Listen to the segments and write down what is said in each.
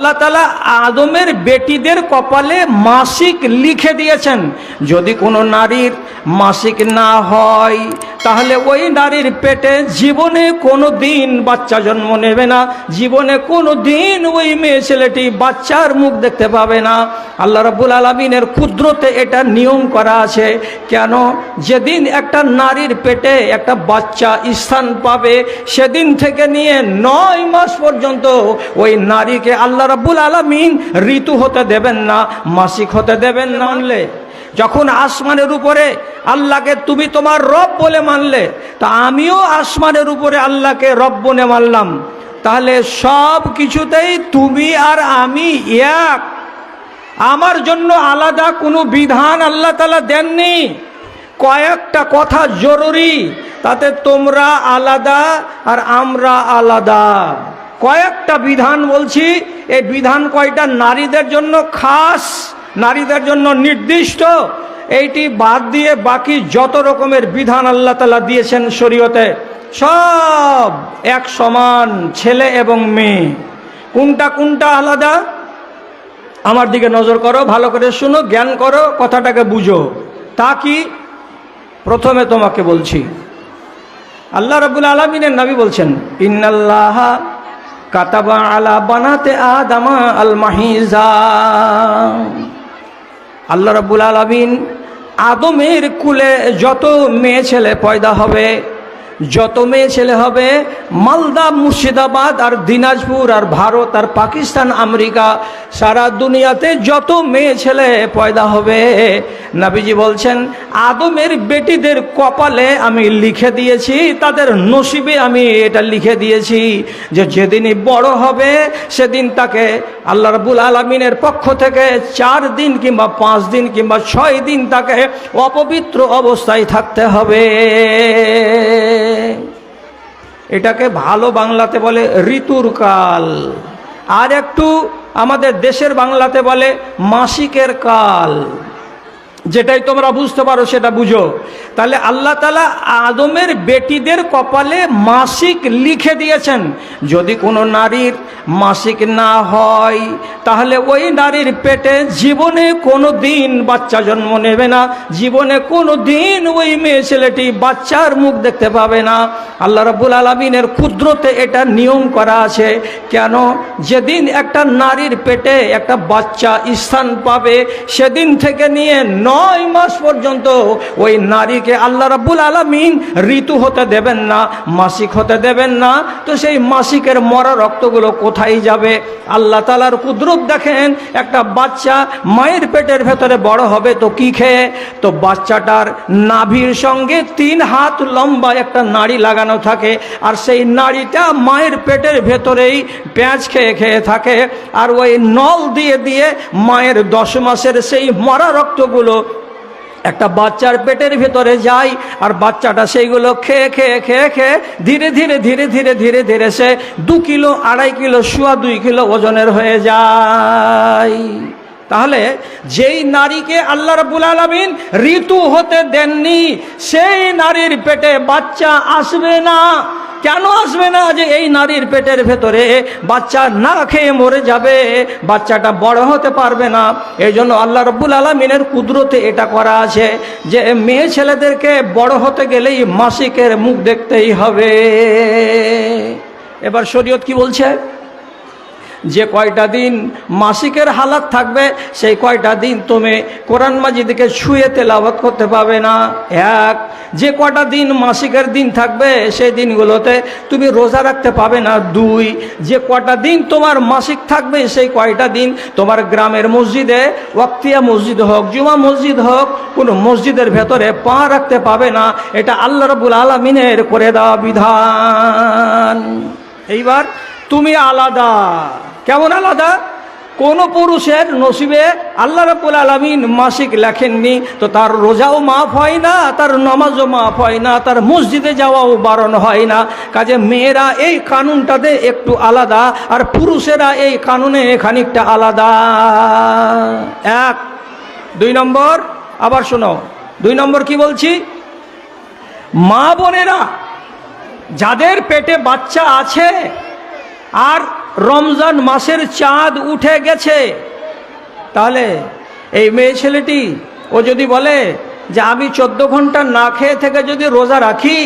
আল্লাহ তালা আদমের বেটিদের কপালে মাসিক লিখে দিয়েছেন। যদি কোনো নারীর মাসিক না হয় তাহলে ওই নারীর পেটে জীবনে কোনো দিন বাচ্চা জন্ম নেবে না। জীবনে কোনো দিন ওই মেয়ে ছেলেটি বাচ্চার মুখ দেখতে পাবে না। আল্লাহ রাবুল আলমিনের ক্ষুদ্রতে এটা নিয়ম করা আছে। কেন? যেদিন একটা নারীর পেটে একটা বাচ্চা স্থান পাবে, সেদিন থেকে নিয়ে নয় মাস পর্যন্ত ওই নারীকে আল্লাহ রাব্বুল আলমিন ঋতু হতে দেবেন না, মাসিক হতে দেবেন না। মানলে যখন আসমানের উপরে আল্লাহকে তুমি তোমার রব বলে মানলে, তা আমিও আসমানের উপরে আল্লাহকে রব বলে মানলাম। তাহলে সব কিছুতেই তুমি আর আমি এক। আমার জন্য আলাদা কোনো বিধান আল্লাহ তালা দেননি। কয়েকটা কথা জরুরি, তাতে তোমরা আলাদা আর আমরা আলাদা। কয়েকটা বিধান বলছি, এই বিধান কয়টা? নারীদের জন্য খাস নারীদের জন্য নির্দিষ্ট। এইটি বাদ দিয়ে বাকি যত রকমের বিধান আল্লাহ তালা দিয়েছেন শরীয়তে, সব এক সমান ছেলে এবং মেয়ে। কোনটা কোনটা আলাদা? আমার দিকে নজর করো, ভালো করে শুনো, জ্ঞান করো, কথাটাকে বুঝো। তা কি? প্রথমে তোমাকে বলছি, আল্লাহ রাবুল আলমিনের নবী বলছেন, ইন্নাল্লাহ কাতাবা আলা বানাতে আদামা আল মাহিজা আল্লাহ রাবুল আলমিন আদমের কুলে যত মেয়ে ছেলে পয়দা হবে যত মেয়ে ছেলে হবে, মালদা, মুর্শিদাবাদ আর দিনাজপুর আর ভারত আর পাকিস্তান, আমেরিকা, সারা দুনিয়াতে যত মেয়ে ছেলে পয়দা হবে, নাবিজি বলছেন, আদমের বেটিদের কপালে আমি লিখে দিয়েছি, তাদের নসিবে আমি এটা লিখে দিয়েছি যে যেদিনই বড় হবে, সেদিন তাকে আল্লাহ রাবুল আলমিনের পক্ষ থেকে চার দিন কিংবা পাঁচ দিন কিংবা ছয় দিন তাকে অপবিত্র অবস্থায় থাকতে হবে। এটাকে ভালো বাংলাতে বলে ঋতুর কাল। আর একটু আমাদের দেশের বাংলাতে বলে মাসিকের কাল। যেটাই তোমরা বুঝতে পারো সেটা বুঝো। তাহলে আল্লাহ তালা আদমের বেটিদের কপালে মাসিক লিখে দিয়েছেন। যদি কোনো নারীর মাসিক না হয়, তাহলে ওই নারীর পেটে জীবনে কোনো দিন বাচ্চা জন্ম নেবে না। জীবনে কোনো দিন ওই মেয়ে ছেলেটি বাচ্চার মুখ দেখতে পাবে না। আল্লাহ রাবুল আলমিনের ক্ষুদ্রতে এটা নিয়ম করা আছে। কেন? যেদিন একটা নারীর পেটে একটা বাচ্চা স্থান পাবে, সেদিন থেকে নিয়ে নয় মাস পর্যন্ত ওই নারীকে আল্লাহ রাবুল আলমিন ঋতু হতে দেবেন না, মাসিক হতে দেবেন না। তো সেই মাসিকের মরা রক্তগুলো কোথায় যাবে? আল্লাহ তালার কুদরত দেখেন, একটা বাচ্চা মায়ের পেটের ভেতরে বড় হবে তো কি খেয়ে? তো বাচ্চাটার নাভির সঙ্গে তিন হাত লম্বা একটা নাড়ি লাগানো থাকে, আর সেই নাড়িটা মায়ের পেটের ভেতরেই পেঁয়াজ খেয়ে খেয়ে থাকে, আর ওই নল দিয়ে দিয়ে মায়ের দশ মাসের সেই মরা রক্তগুলো একটা বাচ্চার পেটের ভেতরে যায় আর বাচ্চাটা সেইগুলো খেয়ে খেয়ে খেয়ে খেয়ে ধীরে ধীরে ধীরে ধীরে ধীরে ধীরে সে দু কিলো, আড়াই কিলো সোয়া দুই কিলো ওজনের হয়ে যায়। তাহলে যেই নারীকে আল্লাহ রাবুল আলমিন ঋতু হতে দেননি, সেই নারীর পেটে বাচ্চা আসবে না। কেন আসবে না যে এই নারীর পেটের ভেতরে বাচ্চা না খেয়ে মরে যাবে? বাচ্চাটা বড় হতে পারবে না। এই জন্য আল্লাহ রব্বুল আলমিনের কুদরতে এটা করা আছে যে মেয়ে ছেলেদেরকে বড় হতে গেলেই মাসিকের মুখ দেখতেই হবে। এবার শরীয়ত কি বলছে? যে কয়টা দিন মাসিকের হালাত থাকবে, সেই কয়টা দিন তুমি কোরআন মাজিদকে শুয়ে তেলাবত করতে পাবে না। এক, যে কয়টা দিন মাসিকের দিন থাকবে, সেই দিনগুলোতে তুমি রোজা রাখতে পাবে না। দুই, যে কয়টা দিন তোমার মাসিক থাকবে, সেই কয়টা দিন তোমার গ্রামের মসজিদে, ওয়াক্তিয়া মসজিদ হোক, জুমা মসজিদ হোক, কোনো মসজিদের ভেতরে পা রাখতে পাবে না। এটা আল্লাহ রবুল আলমিনের করে দেওয়া বিধান। এইবার তুমি আলাদা। কেমন আলাদা? কোন পুরুষের নসিবে আল্লাহ রাবুল আলমিন মাসিক লেখেননি, তো তার রোজাও মাফ হয় না, তার নামাজও মাফ হয় না, তার মসজিদে যাওয়াও বারণ হয় না। কাজে মেয়েরা এই কানুনটাতে একটু আলাদা, আর পুরুষেরা এই কানুনে খানিকটা আলাদা। এক, দুই নম্বর, আবার শোনো দুই নম্বর কি বলছি? মা বোনেরা, যাদের পেটে বাচ্চা আছে, আর রমজান মাসের চাঁদ উঠে গেছে। তাহলে এই মেয়ে ছেলেটি, ও যদি বলে যে আমি চোদ্দ ঘণ্টা না খেয়ে থেকে যদি রোজা রাখি,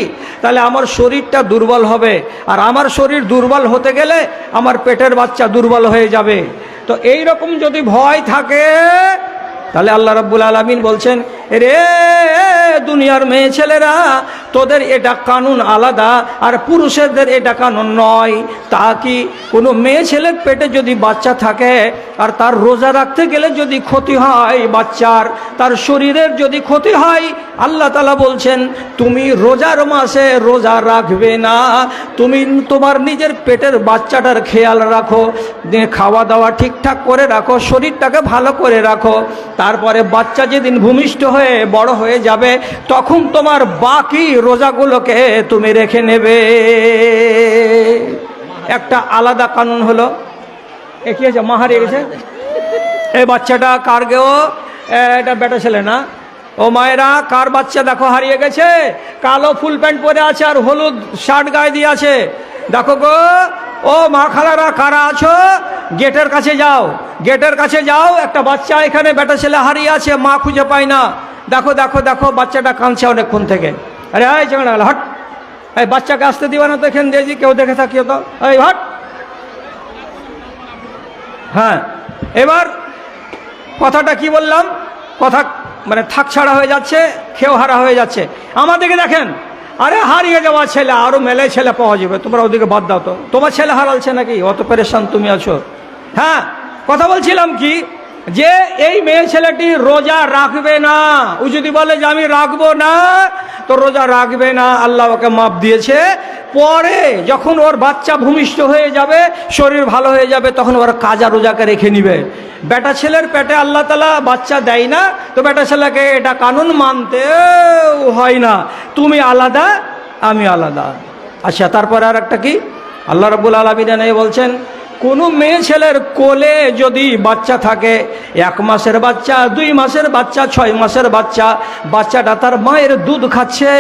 তাহলে আমার শরীরটা দুর্বল হবে। আর আমার শরীর দুর্বল হতে গেলে আমার পেটের বাচ্চা দুর্বল হয়ে যাবে। তো এই রকম যদি ভয় থাকে, তাহলে আল্লাহ রাব্বুল আলমিন বলছেন রে দুনিয়ার মেয়ে ছেলেরা তোদের এটা কানুন আলাদা, আর পুরুষেরদের এটা কানুন নয়। তা কি কোনো মেয়ে ছেলের পেটে যদি বাচ্চা থাকে, আর তার রোজা রাখতে গেলে যদি ক্ষতি হয় বাচ্চার, তার শরীরের যদি ক্ষতি হয়, আল্লাহ তালা বলছেন, তুমি রোজার মাসে রোজা রাখবে না। তুমি তোমার নিজের পেটের বাচ্চাটার খেয়াল রাখো খাওয়া দাওয়া ঠিকঠাক করে রাখো, শরীরটাকে ভালো করে রাখো। তারপরে বাচ্চা যেদিন ভূমিষ্ঠ হয়ে বড় হয়ে যাবে, তখন তোমার বাকি রোজাগুলোকে তুমি রেখে নেবে। একটা আলাদা কানুন হলো। এ কি আছে মা হারিয়ে গেছে? এই বাচ্চাটা কার গেও এটা বেটা ছেলে না। ও মায়েরা, কার বাচ্চা দেখো হারিয়ে গেছে? কালো ফুল প্যান্ট পরে আছে আর হলুদ শার্ট গায়ে দিয়ে আছে। দেখো গো, ও মা খালারা কারা আছো? গেটের কাছে যাও। গেটের কাছে যাও, একটা বাচ্চা এখানে বেটা ছেলে হারিয়ে আছে, মা খুঁজে পায় না। দেখো দেখো দেখো, বাচ্চাটা কাঁদছে অনেকক্ষণ থেকে। আরে, এই চেঙ্গা হট। এই বাচ্চাকে আসতে দিবা না তো এখানে কেউ দেখে থাকিও তো। এই, হট। হ্যাঁ এবার কথাটা কি বললাম? কথা মানে থাক ছাড়া হয়ে যাচ্ছে খেয়েও হারা হয়ে যাচ্ছে। আমাদেরকে দেখেন, আরে হারিয়ে যাওয়া ছেলে আরও মেলে ছেলে পাওয়া যাবে। তোমরা ওদিকে বাদ দাও তো। তোমার ছেলে হারালছে নাকি? অত পেরেশান তুমি আছো। হ্যাঁ কথা বলছিলাম কি? যে এই মেয়ে ছেলেটি রোজা রাখবে না। ও যদি বলে যে আমি রাখব না, তো রোজা রাখবে না। আল্লাহ ওকে মাপ দিয়েছে। পরে যখন ওর বাচ্চা ভূমিষ্ঠ হয়ে যাবে, শরীর ভালো হয়ে যাবে, তখন ওর কাজা রোজাকে রেখে নিবে। বেটা ছেলের পেটে আল্লাহ তালা বাচ্চা দেয় না, তো বেটা ছেলেকে এটা কানুন মানতে হয় না। তুমি আলাদা, আমি আলাদা। আচ্ছা তারপরে আর একটা কি? আল্লাহ রব্বুল আলমিন বলছেন কোনো মেয়ে ছেলের কোলে যদি বাচ্চা থাকে, এক মাসের বাচ্চা, দুই মাসের বাচ্চা, ছয় মাসের বাচ্চা, বাচ্চাটা তার মায়ের দুধ খাচ্ছে।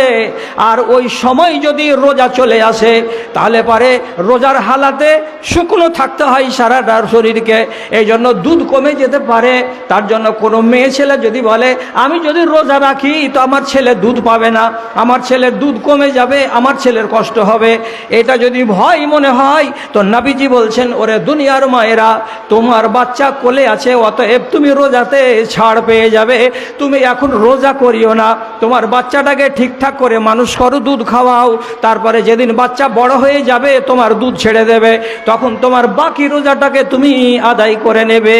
আর ওই সময় যদি রোজা চলে আসে, তাহলে পারে রোজার হালাতে শুকনো থাকতে হয় সারাটা শরীরকে। এই জন্য দুধ কমে যেতে পারে। তার জন্য কোনো মেয়ে ছেলে যদি বলে, আমি যদি রোজা রাখি, তো আমার ছেলে দুধ পাবে না। আমার ছেলের দুধ কমে যাবে, আমার ছেলের কষ্ট হবে। এটা যদি ভয় মনে হয়, তো নাবিজি বলছেন ওরে দুনিয়ার মায়েরা, তোমার বাচ্চা কোলে আছে, অতএব তুমি রোজাতে ছাড় পেয়ে যাবে। তুমি এখন রোজা করিও না। তোমার বাচ্চাটাকে ঠিকঠাক করে মানুষ করো, দুধ খাওয়াও। তারপরে যেদিন বাচ্চা বড় হয়ে যাবে, তোমার দুধ ছেড়ে দেবে। তখন তোমার বাকি রোজাটাকে তুমি আদায় করে নেবে।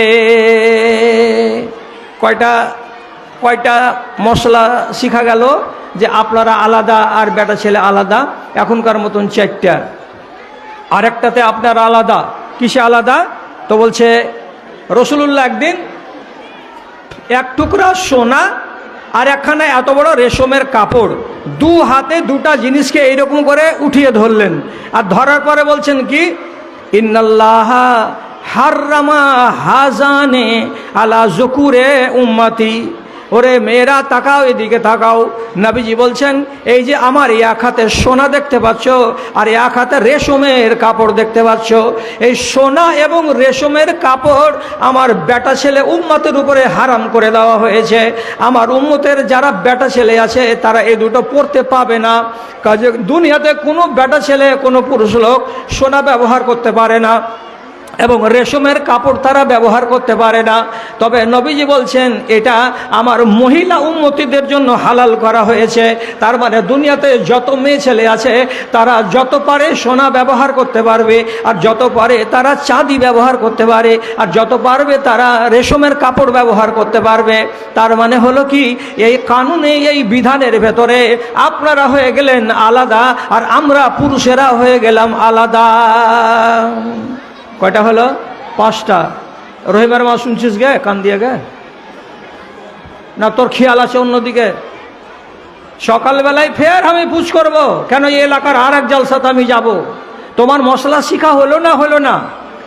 কয়টা কয়টা মশলা শিখা গেল যে আপনারা আলাদা আর বেটা ছেলে আলাদা? এখনকার মতন চারটা। আরেকটাতে আপনারা আলাদা। কিসে আলাদা? তো বলছে, রসুলুল্লাহ একদিন এক টুকরা সোনা আর একখানে এত বড় রেশমের কাপড় দু হাতে দুটা জিনিসকে এইরকম করে উঠিয়ে ধরলেন। আর ধরার পরে বলছেন কি? ইন্নাল্লাহ হাররামা হাজানে আলা জকুরে উম্মাতি। ওরে মেয়েরা, তাকাও, এদিকে তাকাও। নাবিজি বলছেন, এই যে আমার এক হাতে সোনা দেখতে পাচ্ছ, আর এক হাতে রেশমের কাপড় দেখতে পাচ্ছ। এই সোনা এবং রেশমের কাপড় আমার বেটা ছেলে উম্মতের উপরে হারাম করে দেওয়া হয়েছে। আমার উম্মতের যারা বেটা ছেলে আছে, তারা এই দুটো পড়তে পাবে না। কাজে দুনিয়াতে কোনো বেটা ছেলে, কোনো পুরুষ লোক সোনা ব্যবহার করতে পারে না। এবং রেশমের কাপড় তারা ব্যবহার করতে পারে না। তবে নবীজি বলছেন, এটা আমার মহিলা উন্মতিদের জন্য হালাল করা হয়েছে। তার মানে দুনিয়াতে যত মেয়ে ছেলে আছে, তারা যত পারে সোনা ব্যবহার করতে পারবে, আর যত পারে তারা চাঁদি ব্যবহার করতে পারে, আর যত পারবে তারা রেশমের কাপড় ব্যবহার করতে পারবে। তার মানে হলো কি, এই কানুনে, এই বিধানের ভেতরে আপনারা হয়ে গেলেন আলাদা, আর আমরা পুরুষেরা হয়ে গেলাম আলাদা। কয়টা হলো? পাঁচটা। রহিমার মা শুনছিস গে? কান দিয়ে গে? না, তোর খেয়াল আছে অন্যদিকে? সকালবেলায় ফের আমি পুজ করব। কেন এই এলাকার আর এক জলসাতে আমি যাব? তোমার মশলা শিখা হলো না হলো না?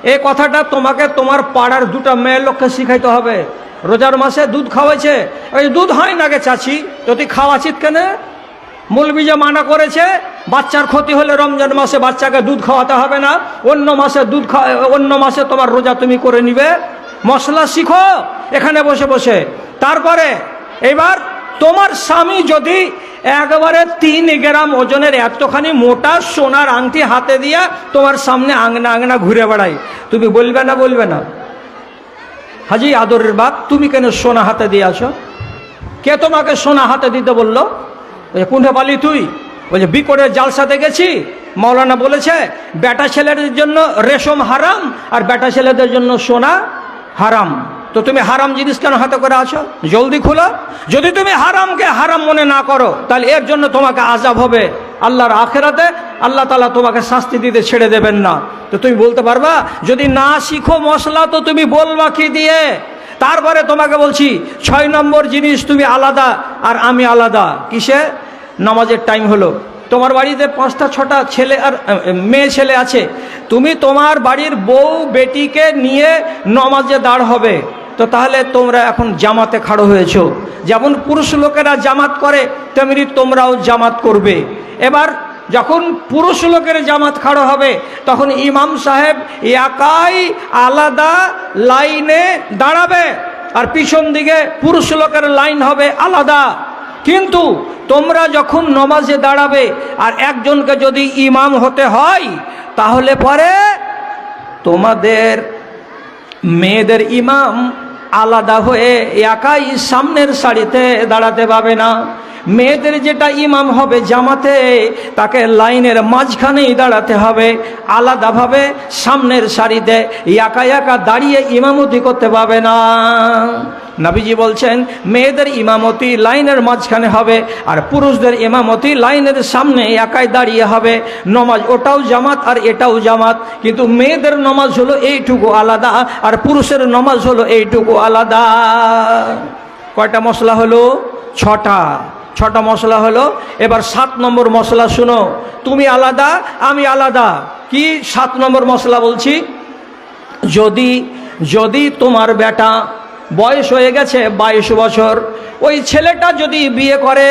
এই কথাটা তোমাকে তোমার পাড়ার দুটা মেয়ের লোককে শিখাইতে হবে। রোজার মাসে দুধ খাওয়াইছে। ওই দুধ হয় না গে চাচি? তো তুই খাওয়াছিস কেন? মৌলবি যে মানা করেছে, বাচ্চার ক্ষতি হলে রমজান মাসে বাচ্চাকে দুধ খাওয়াতে হবে না, অন্য মাসে দুধ খাওয়া অন্য মাসে তোমার রোজা তুমি করে নিবে। মশলা শিখো, এখানে বসে বসে। তারপরে, এবার তোমার স্বামী যদি একবারে তিন গ্রাম ওজনের এতখানি মোটা সোনার আংটি হাতে দিয়া তোমার সামনে আংনা আংনা ঘুরে বেড়ায়, তুমি বলবে না বলবে না? হাজি আদরের বাপ, তুমি কেন সোনা হাতে দিয়ে আসো? কে তোমাকে সোনা হাতে দিতে বলল? বলছে কোনটা পালি তুই? বলছে বিকটের জালসাতে গেছি। মৌলানা বলেছে, বেটা ছেলেদের জন্য রেশম হারাম আর বেটা ছেলেদের জন্য সোনা হারাম। তো তুমি হারাম জিনিস কেন হাতে করে আছো? জলদি খুলো। যদি তুমি হারামকে হারাম মনে না করো, তাহলে এর জন্য তোমাকে আজাব হবে। আল্লাহর আখেরাতে আল্লাহ তালা তোমাকে শাস্তি দিতে ছেড়ে দেবেন না। তো তুমি বলতে পারবা, যদি না শিখো মশলা, তো তুমি বলবা কি দিয়ে? তারপরে তোমাকে বলছি, ছয় নম্বর জিনিস তুমি আলাদা আর আমি আলাদা। কিসে? নামাজের টাইম হলো। তোমার বাড়িতে পাঁচটা, ছটা ছেলে আর মেয়ে ছেলে আছে। তুমি তোমার বাড়ির বউ বেটিকে নিয়ে নমাজে দাঁড় হবে। তো তাহলে তোমরা এখন জামাতে খাড়ো হয়েছো। যেমন পুরুষ লোকেরা জামাত করে, তেমনি তোমরাও জামাত করবে। এবার যখন পুরুষ লোকের জামাত খাড়ো হবে, তখন ইমাম সাহেব একাই আলাদা লাইনে দাঁড়াবে। আর পিছন দিকে পুরুষ লোকের লাইন হবে আলাদা। কিন্তু তোমরা যখন নমাজে দাঁড়াবে, আর একজনকে যদি ইমাম হতে হয়, তাহলে পরে তোমাদের মেয়েদের ইমাম আলাদা হয়ে একাই সামনের সারিতে দাঁড়াতে পাবে না। মেয়েদের যেটা ইমাম হবে জামাতে, তাকে লাইনের মাঝখানেই দাঁড়াতে হবে। আলাদাভাবে সামনের সারিতে একা একা দাঁড়িয়ে ইমামতি করতে পাবে না। নাবিজি বলছেন, মেয়েদের ইমামতি লাইনের মাঝখানে হবে আর পুরুষদের ইমামতি লাইনের সামনে একাই দাঁড়িয়ে হবে। নমাজ ওটাও জামাত আর এটাও জামাত। কিন্তু মেয়েদের নমাজ হলো এইটুকু আলাদা আর পুরুষের নমাজ হলো এইটুকু আলাদা। কয়টা মশলা হলো? ছটা। ছটা মশলা হলো, এবার সাত নম্বর মশলা শুনো। তুমি আলাদা, আমি আলাদা। কি সাত নম্বর মশলা বলছি? যদি যদি তোমার বেটা বয়স হয়ে গেছে বাইশ বছর, ওই ছেলেটা যদি বিয়ে করে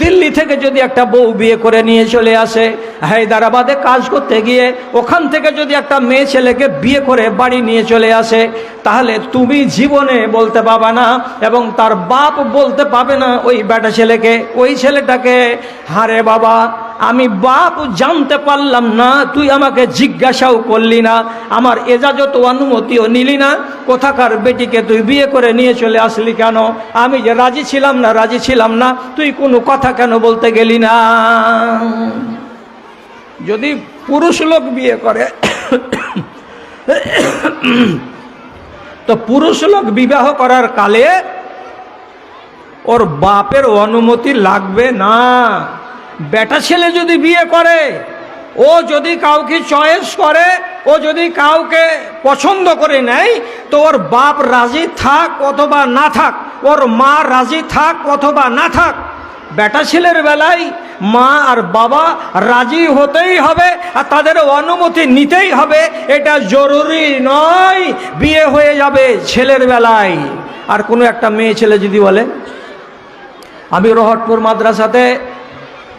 দিল্লি থেকে যদি একটা বউ বিয়ে করে নিয়ে চলে আসে, হায়দ্রাবাদে কাজ করতে গিয়ে ওখান থেকে যদি একটা মেয়ে ছেলেকে বিয়ে করে বাড়ি নিয়ে চলে আসে, তাহলে তুমি জীবনে বলতে পাবে না এবং তার বাপ বলতে পাবে না, ওই বেটা ছেলেকে, ওই ছেলেটাকে, হারে বাবা আমি বাপ জানতে পারলাম না, তুই আমাকে জিজ্ঞাসাও করলি না, আমার এজাজত অনুমতিও নিলি না, কোথাকার বেটিকে তুই বিয়ে করে নিয়ে চলে আসলি কেন? আমি যে রাজি ছিলাম না, রাজি ছিলাম না, তুই কোনো কথা কেন বলতে গেলি না? যদি পুরুষ লোক বিয়ে করে, তো পুরুষ লোক বিবাহ করার কালে ওর বাপের অনুমতি লাগবে না। বেটা ছেলে যদি বিয়ে করে, ও যদি কাউকে চয়েস করে, ও যদি কাউকে পছন্দ করে নেয়, তো ওর বাপ রাজি থাক অথবা না থাক, ওর মা রাজি থাক অথবা না থাক, বেটা ছেলের বেলায় মা আর বাবা রাজি হতেই হবে আর তাদের অনুমতি নিতেই হবে, এটা জরুরি নয়, বিয়ে হয়ে যাবে ছেলের বেলায়। আর কোনো একটা মেয়ে ছেলে যদি বলে, আমি রহটপুর মাদ্রাসাতে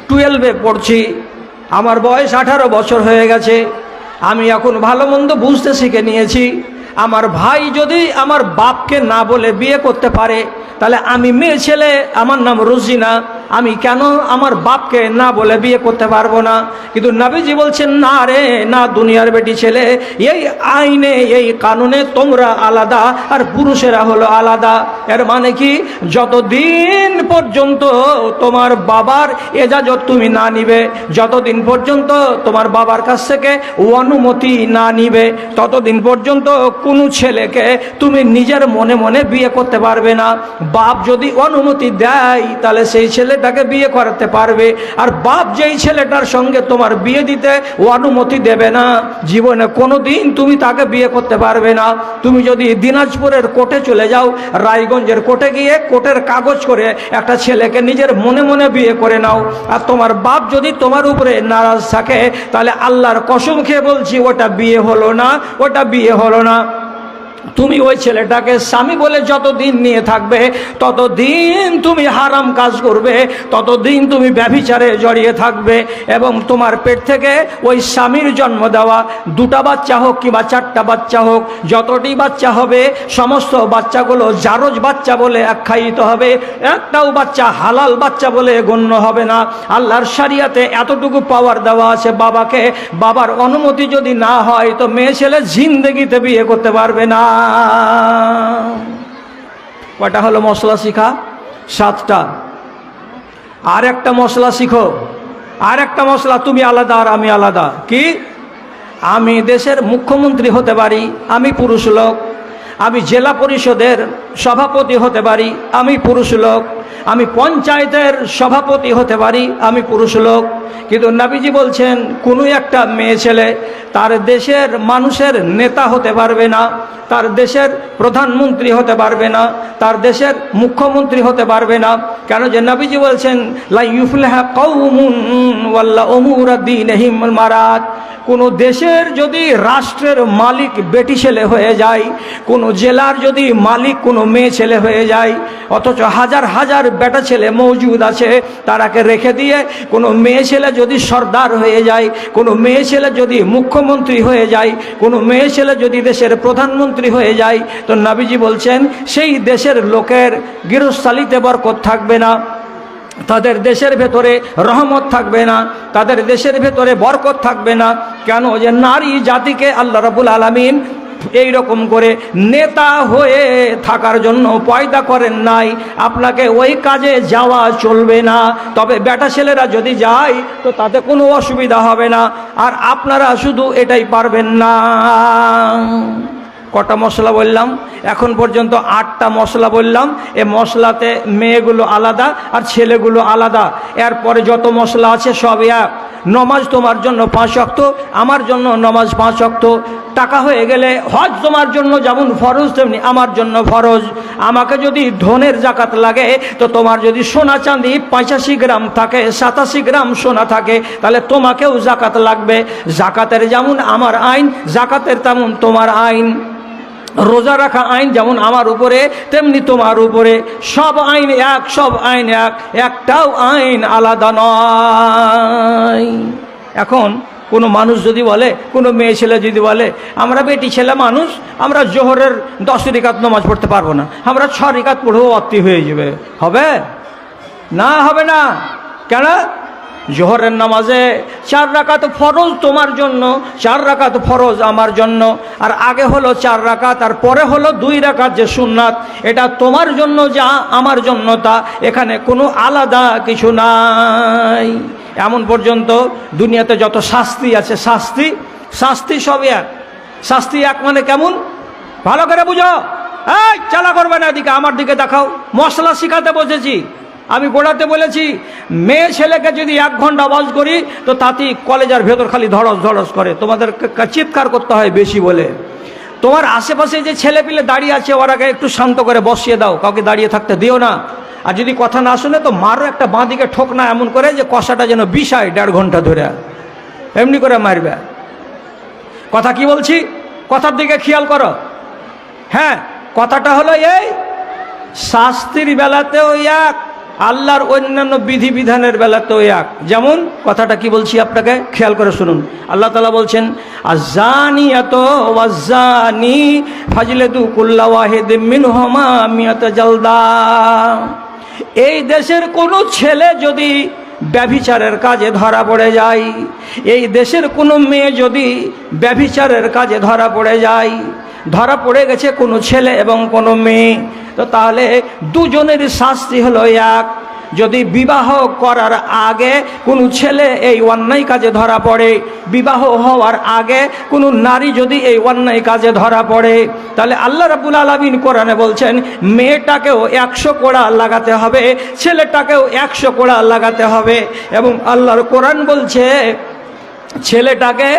টুয়েলভে পড়ছি। আমার বয়স আঠারো বছর হয়ে গেছে। আমি এখন ভালো মন্দ বুঝতে শিখে নিয়েছি। আমার ভাই যদি আমার বাপকে না বলে বিয়ে করতে পারে, তাহলে আমি মেয়ে ছেলে, আমার নাম রোজিনা। আমি কেন আমার বাপকে না বলে বিয়ে করতে পারব না? কিন্তু নাবিজি বলছেন, না রে, না দুনিয়ার বেটি ছেলে, এই আইনে, এই কানুনে তোমরা আলাদা আর পুরুষেরা হলো আলাদা। এর মানে কি? যতদিন পর্যন্ত তোমার বাবার এজাজত তুমি না নিবে, যতদিন পর্যন্ত তোমার বাবার কাছ থেকে অনুমতি না নিবে, ততদিন পর্যন্ত কোনো ছেলেকে তুমি নিজের মনে মনে বিয়ে করতে পারবে না। বাপ যদি অনুমতি দেয়, তাহলে সেই ছেলেটাকে বিয়ে করাতে পারবে। আর বাপ যেই ছেলেটার সঙ্গে তোমার বিয়ে দিতে ও অনুমতি দেবে না, জীবনে কোনো দিন তুমি তাকে বিয়ে করতে পারবে না। তুমি যদি দিনাজপুরের কোর্টে চলে যাও, রায়গঞ্জের কোর্টে গিয়ে কোর্টের কাগজ করে একটা ছেলেকে নিজের মনে মনে বিয়ে করে নাও। আর তোমার বাপ যদি তোমার উপরে নারাজ থাকে, তাহলে আল্লাহর কসম খেয়ে বলছি, ওটা বিয়ে হলো না, ওটা বিয়ে হলো না। তুমি ওই ছেলেটাকে স্বামী বলে যতদিন নিয়ে থাকবে, ততদিন তুমি হারাম কাজ করবে, ততদিন তুমি ব্যভিচারে জড়িয়ে থাকবে এবং তোমার পেট থেকে ওই স্বামীর জন্ম দেওয়া দুটা বাচ্চা হোক কিংবা চারটা বাচ্চা হোক, যতটি বাচ্চা হবে, সমস্ত বাচ্চাগুলো জারজ বাচ্চা বলে আখ্যায়িত হবে, একটাও বাচ্চা হালাল বাচ্চা বলে গণ্য হবে না। আল্লাহর সারিয়াতে এতটুকু পাওয়ার দেওয়া আছে বাবাকে, বাবার অনুমতি যদি না হয়, তো মেয়ে ছেলে জিন্দগিতে বিয়ে করতে পারবে না। কটা হলো মশলা শিখা? সাতটা। আর একটা মশলা শিখো। আর একটা মশলা, তুমি আলাদা আর আমি আলাদা। কি? আমি দেশের মুখ্যমন্ত্রী হতে পারি, আমি পুরুষ লোক। আমি জেলা পরিষদের সভাপতি হতে পারি, আমি পুরুষ লোক। আমি পঞ্চায়েতের সভাপতি হতে পারি, আমি পুরুষ লোক। কিন্তু নাবিজি বলছেন, কোনো একটা মেয়ে ছেলে তার দেশের মানুষের নেতা হতে পারবে না, তার দেশের প্রধানমন্ত্রী হতে পারবে না, তার দেশের মুখ্যমন্ত্রী হতে পারবে না। কেন যে নাবিজি বলছেন মারাত। কোনো দেশের যদি রাষ্ট্রের মালিক বেটি ছেলে হয়ে যায়, কোনো জেলার যদি মালিক কোনো মেয়ে ছেলে হয়ে যায়, অথচ হাজার হাজার বেটা ছেলে মজুদ আছে, তারাকে রেখে দিয়ে কোনো মেয়ে ছেলে যদি সর্দার হয়ে যায়, কোনো মেয়ে ছেলে যদি মুখ্যমন্ত্রী হয়ে যায়, কোনো মেয়ে ছেলে যদি দেশের প্রধানমন্ত্রী হয়ে যায়, তো নাবিজি বলছেন, সেই দেশের লোকের গৃহস্থালিতে বরকত থাকবে না, তাদের দেশের ভেতরে রহমত থাকবে না, তাদের দেশের ভেতরে বরকত থাকবে না, কেন যে নারী জাতিকে আল্লাহ রবুল আলমিন এই রকম করে নেতা হয়ে থাকার জন্য পয়দা করেন নাই। আপনাকে ওই কাজে যাওয়া চলবে না। তবে বেটা ছেলেরা যদি যায়, তো তাতে কোনো অসুবিধা হবে না। আর আপনারা শুধু এটাই পারবেন না। কটা মশলা বললাম? এখন পর্যন্ত আটটা মশলা বললাম। এ মশলাতে মেয়েগুলো আলাদা আর ছেলেগুলো আলাদা। এরপরে যত মশলা আছে সব এক। নমাজ তোমার জন্য পাঁচ অক্ত আমার জন্য নমাজ পাঁচ অক্ত টাকা হয়ে গেলে হজ তোমার জন্য যেমন ফরজ, তেমনি আমার জন্য ফরজ। আমাকে যদি ধনের জাকাত লাগে, তো তোমার যদি সোনা চাঁদি পঁচাশি গ্রাম থাকে, সাতাশি গ্রাম সোনা থাকে, তাহলে তোমাকেও জাকাত লাগবে। জাকাতের যেমন আমার আইন, জাকাতের তেমন তোমার আইন। রোজা রাখা আইন যেমন আমার উপরে, তেমনি তোমার উপরে। সব আইন এক, সব আইন এক। একটাও আইন আলাদা নয়। এখন কোনো মানুষ যদি বলে, কোনো মেয়ে ছেলে যদি বলে, আমরা বেটি ছেলে মানুষ, আমরা জোহরের দশ রিকাত নমাজ পড়তে পারব না, আমরা ছ রিকাত পড়েও অত্তি হয়ে যাবে। হবে? না হবে না। কেন? জোহরের নামাজে চার রাকাত ফরজ তোমার জন্য, চার রাকাত ফরজ আমার জন্য, আর আগে হলো চার রাকাত, আর পরে হলো দুই রাকাত যে সুন্নাত, এটা তোমার জন্য যা আমার জন্য তা, এখানে কোনো আলাদা কিছু নাই। এমন পর্যন্ত দুনিয়াতে যত শাস্তি আছে, শাস্তি শাস্তি সব এক। শাস্তি এক মানে কেমন? ভালো করে বুঝো। এই, চালা করবে না এদিকে, আমার দিকে দেখাও। মশলা শিখাতে বসেছি। আমি গোড়াতে বলেছি, মেয়ে ছেলেকে যদি এক ঘণ্টা আওয়াজ করি, তো তাতেই কলেজের ভেতর খালি ধড়স ধড়স করে। তোমাদের চিৎকার করতে হয় বেশি বলে। তোমার আশেপাশে যে ছেলে পিলে দাঁড়িয়ে আছে, ওরাকে একটু শান্ত করে বসিয়ে দাও। কাউকে দাঁড়িয়ে থাকতে দিও না। আর যদি কথা না শুনে, তো মারো একটা বাঁ দিকে ঠোক না এমন করে যে কষাটা যেন বিষায় দেড় ঘণ্টা ধরে। এমনি করে মারবে। কথা কি বলছি? কথার দিকে খেয়াল করো। হ্যাঁ কথাটা হলো এই, শাস্তির বেলাতেও এক, আল্লাহর অন্যান্য বিধিবিধানের বেলাতেও এক। যেমন, কথাটা কি বলছি আপনাকে? খেয়াল করে শুনুন। আল্লাহ তালা বলছেন আজানি এত ওয়াজানি ফাজলে দু কুল্লা ওয়াহেদ মিন হমা মিয়াত জলদা। এই দেশের কোনো ছেলে যদি ব্যভিচারের কাজে ধরা পড়ে যায়, এই দেশের কোনো মেয়ে যদি ব্যভিচারের কাজে ধরা পড়ে যায়, ধরা পড়ে গেছে কোনো ছেলে এবং কোনো মেয়ে, তো তাহলে দুজনের শাস্তি হলো এক। যদি বিবাহ করার আগে কোনো ছেলে এই অন্যায় কাজে ধরা পড়ে, বিবাহ হওয়ার আগে কোনো নারী যদি এই অন্যায় কাজে ধরা পড়ে, তাহলে আল্লাহ রাবুল আলমিন কোরআনে বলছেন, মেয়েটাকেও একশো কোড়া লাগাতে হবে, ছেলেটাকেও একশো কোড়া লাগাতে হবে এবং আল্লাহর কোরআন বলছে, ছেলেটাকে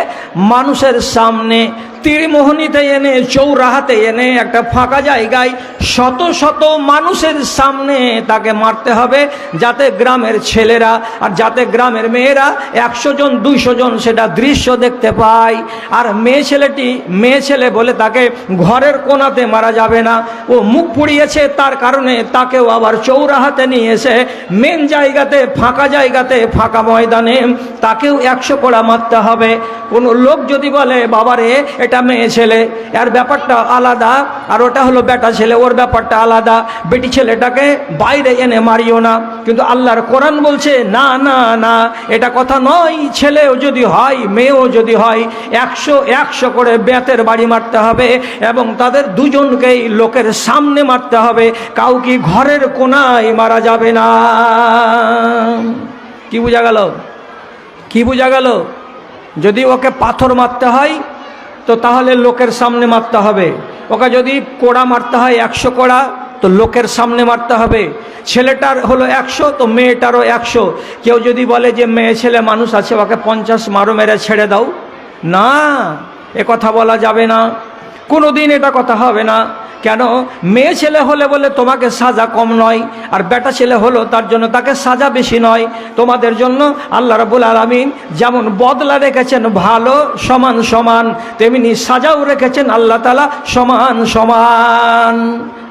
মানুষের সামনে তীরমোহনীতে এনে, চৌরাহাতে এনে একটা ফাঁকা জায়গায় শত শত মানুষের সামনে তাকে মারতে হবে যাতে গ্রামের ছেলেরা আর যাতে গ্রামের মেয়েরা একশো জন, দুইশো জন সেটা দৃশ্য দেখতে পায়। আর মেয়ে ছেলেটি, মেয়ে ছেলে বলে তাকে ঘরের কোনাতে মারা যাবে না। ও মুখ পুড়িয়েছে, তার কারণে তাকেও আবার চৌরাহাতে নিয়ে এসে মেন জায়গাতে, ফাঁকা জায়গাতে, ফাঁকা ময়দানে তাকেও একশো কোড়া মারতে হবে। কোনো লোক যদি বলে, বাবারে, এটা মেয়ে ছেলে, এর ব্যাপারটা আলাদা, আর ওটা হলো বেটা ছেলে, ওর ব্যাপারটা আলাদা। বেটি ছেলেটাকে বাইরে এনে মারিও না। কিন্তু আল্লাহর কোরআন বলছে, না না না, এটা কথা নয়, ছেলেও যদি হয়, মেয়েও যদি হয়, একশো একশো করে বেতের বাড়ি মারতে হবে এবং তাদের দুজনকেই লোকের সামনে মারতে হবে। কাউকে ঘরের কোনায় মারা যাবে না। কি বোঝা গেল? কি বোঝা গেল? যদি ওকে পাথর মারতে হয় তো তাহলে লোকের সামনে মারতে হবে। ওকে যদি কোড়া মারতে হয় একশো কোড়া, তো লোকের সামনে মারতে হবে। ছেলেটার হলো একশো, তো মেয়েটারও একশো। কেউ যদি বলে যে মেয়ে ছেলে মানুষ আছে, ওকে পঞ্চাশ মারো, মেরে ছেড়ে দাও। না, এ কথা বলা যাবে না। কোনো দিন এটা কথা হবে না। কেন? মেয়ে ছেলে হলে বলে তোমাকে সাজা কম নয়, আর বেটা ছেলে হলো তার জন্য তাকে সাজা বেশি নয়। তোমাদের জন্য আল্লাহ রাবুল আলমিন যেমন বদলা রেখেছেন ভালো, সমান সমান, তেমনি সাজাও রেখেছেন আল্লাহ তালা সমান সমান।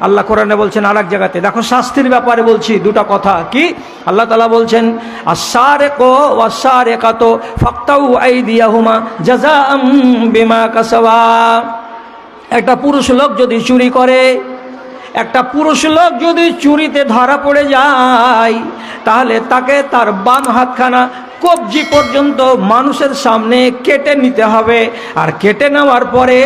আল্লাহ কোরআনে বলছেন আর এক জায়গাতে, দেখো শাস্তির ব্যাপারে বলছি দুটা কথা, কি? আল্লাহ তালা বলছেন আসারে কো ওয়াসারে কাতো ফাক্তাউ আই দিয়াহুমা জাজা বিমা কাসাওয়া একটা পুরুষ লোক যদি চুরি করে, একটা পুরুষ লোক যদি চুরিতে ধরা পড়ে যায়, তাহলে তাকে তার বাম হাতখানা কবজি পর্যন্ত মানুষের সামনে কেটে নিতে হবে। আর কেটে নেওয়ার পরে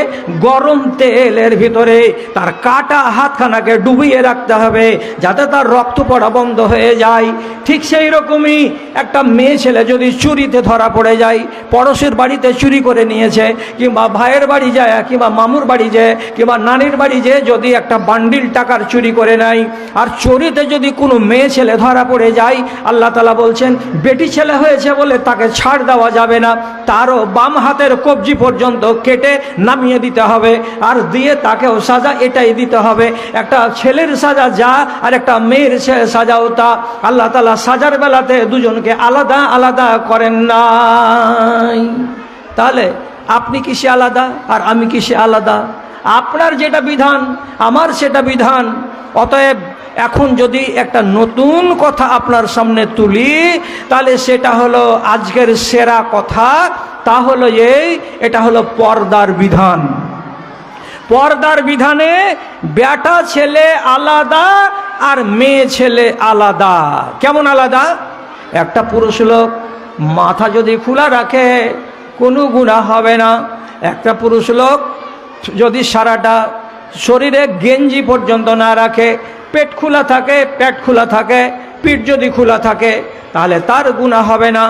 গরম তেলের ভিতরে তার কাটা হাতখানাকে ডুবিয়ে রাখতে হবে, যাতে তার রক্ত পড়া বন্ধ হয়ে যায়। ঠিক সেই রকমই একটা মেয়ে ছেলে যদি চুরিতে ধরা পড়ে যায়, পড়োশের বাড়িতে চুরি করে নিয়েছে, কিংবা ভাইয়ের বাড়ি যায়, কিংবা মামুর বাড়ি যায়, কিংবা নানির বাড়ি যেয়ে, যদি একটা বান্ডিল টাকার চুরি করে নেয়, আর চুরিতে যদি কোনো মেয়ে ছেলে ধরা পড়ে যায়, আল্লাহ তালা বলছেন, বেটি ছেলে হয়েছে বলে তাকে ছাড় দেওয়া যাবে না। তারও বাম হাতের কবজি পর্যন্ত কেটে নামিয়ে দিতে হবে। আর দিয়ে তাকেও সাজা এটাই দিতে হবে। একটা ছেলের সাজা যা, আর একটা মেয়ের সাজাও তা। আল্লাহ তালা সাজার বেলাতে দুজনকে আলাদা আলাদা করেন নাই। তাহলে আপনি কিসে আলাদা আর আমি কিসে আলাদা? আপনার যেটা বিধান, আমার সেটা বিধান। অতএব এখন যদি একটা নতুন কথা আপনার সামনে তুলি, তাহলে সেটা হলো আজকের সেরা কথা, তা হলো এই, এটা হলো পর্দার বিধান। পর্দার বিধানে বেটা ছেলে আলাদা আর মেয়ে ছেলে আলাদা। কেমন আলাদা? একটা পুরুষ লোক মাথা যদি খোলা রাখে, কোনো গুণা হবে না। একটা পুরুষ লোক যদি সারাটা শরীরে গেঞ্জি পর্যন্ত না রাখে পেট খোলা থাকে পেট খোলা থাকে পিঠ যদি খোলা থাকে তাহলে তার গুণা হবে না।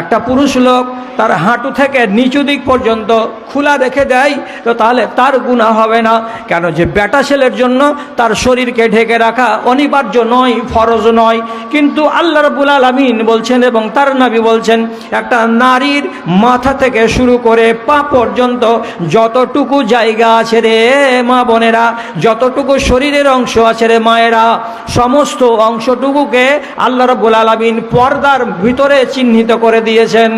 একটা পুরুষ লোক তার হাঁটু থেকে নিচু দিক পর্যন্ত খোলা রেখে দেয়, তো তাহলে তার গুণা হবে না। কেন যে বেটা ছেলের জন্য তার শরীরকে ঢেকে রাখা অনিবার্য নয়, ফরজ নয়। কিন্তু আল্লাহ রবুল আলমিন বলছেন এবং তার নাবি বলছেন, একটা নারীর মাথা থেকে শুরু করে পা পর্যন্ত যতটুকু জায়গা আছে রে মা বোনেরা, যতটুকু শরীরের অংশ আছে রে মায়েরা, সমস্ত অংশটুকুকে আল্লাহ রবুল আলমিন পর্দার ভিতরে চিহ্নিত করে দিয়েছেন।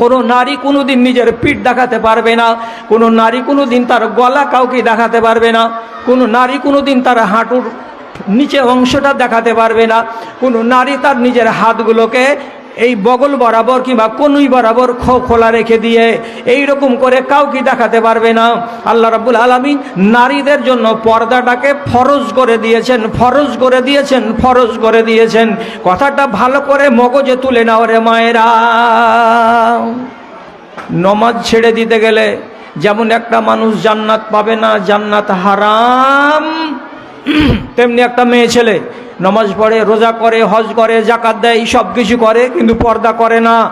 কোনো নারী কোনো দিন নিজের পিঠ দেখাতে পারবে না, কোনো নারী কোনো দিন তার গলা কাউকে দেখাতে পারবে না, কোনো নারী কোনো দিন তার হাঁটুর নিচে অংশটা দেখাতে পারবে না, কোনো নারী তার নিজের হাতগুলোকে এই বগল বরাবর কিংবা কনুই বরাবর খোলা রেখে দিয়ে এই রকম করে কাউকে দেখাতে পারবে না। আল্লাহ রাবুল আলমিন নারীদের জন্য পর্দাটাকে ফরজ করে দিয়েছেন, ফরজ করে দিয়েছেন, ফরজ করে দিয়েছেন। কথাটা ভালো করে মগজে তুলে নাও রে মায়েরা। নমাজ ছেড়ে দিতে গেলে যেমন একটা মানুষ জান্নাত পাবে না, জান্নাত হারাম। তেমনি একটা মেয়ে ছেলে নমাজ পড়ে, রোজা করে, হজ করে, জাকাত দেয়, সব কিছু করে, কিন্তু পর্দা করে না।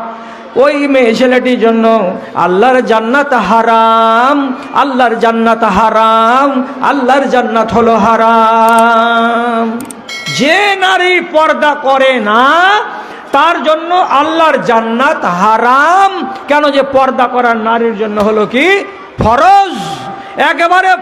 ওই মেয়ে ছেলেটির জন্য আল্লাহর জান্নাত হারাম, আল্লাহর জান্নাত হারাম, আল্লাহর জান্নাত হলো হারাম। যে নারী পর্দা করে না, তার জন্য আল্লাহর জান্নাত হারাম। কেন যে পর্দা করার নারীর জন্য হলো কি? ফরজ। একেবারে